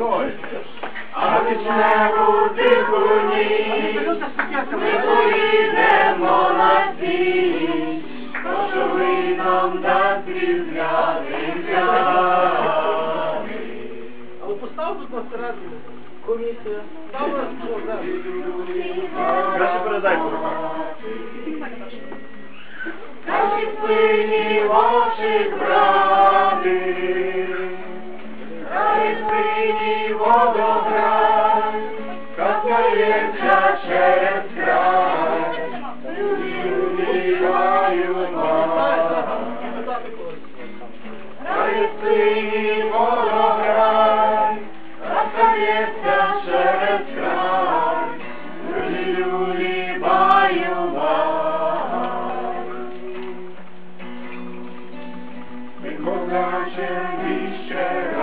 А вишневу дикуні ми поїдемо на світ, то що ви нам дасть різдвяний Але постав тут на середину. Комісія. Стол. Краще передай по руках. Наші сині ваші брати, сині водограй, каскається через край, люди мають мать. Питати когось. Хай сині водограй, через край, люди мають мать. Миколаєм іще рано,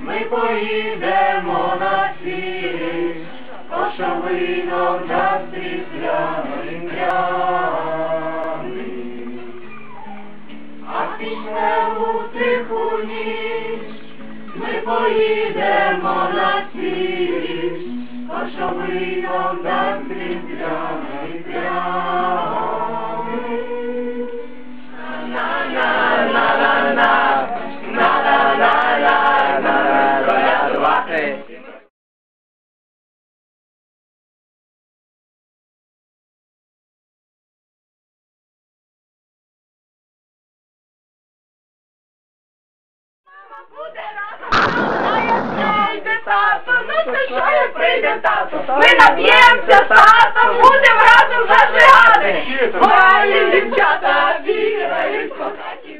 ми поїдемо на світ, що вино дасть пряний. А в пічневу тиху ніч. Ми поїдемо на світ, то що вино прийде тато, ну то що як прийде тато? Ми нап'ємося з татом, будемо разом зажигати. Мої дівчата бігають по хаті.